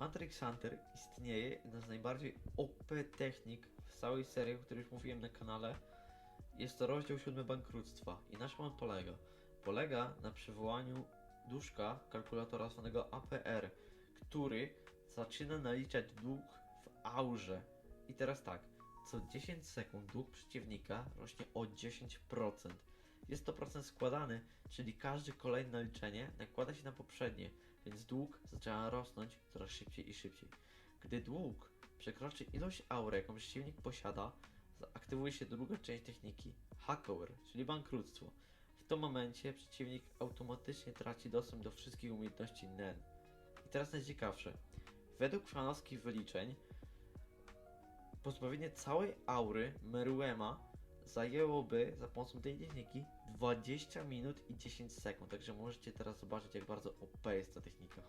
Hunter Hunter istnieje jedna z najbardziej OP technik w całej serii, o której już mówiłem na kanale. Jest to rozdział 7 bankructwa i na czym on polega? Polega na przywołaniu duszka kalkulatora zwanego APR, który zaczyna naliczać dług w aurze. I teraz tak, co 10 sekund dług przeciwnika rośnie o 10%. Jest to procent składany, czyli każde kolejne naliczenie nakłada się na poprzednie, więc dług zaczyna rosnąć coraz szybciej i szybciej. Gdy dług przekroczy ilość aur, jaką przeciwnik posiada, aktywuje się druga część techniki hackover, czyli bankructwo. W tym momencie przeciwnik automatycznie traci dostęp do wszystkich umiejętności NEN. I teraz najciekawsze. Według fanowskich wyliczeń pozbawienie całej aury Meruema zajęłoby za pomocą tej techniki 20 minut i 10 sekund. Także możecie teraz zobaczyć, jak bardzo OP jest ta technika.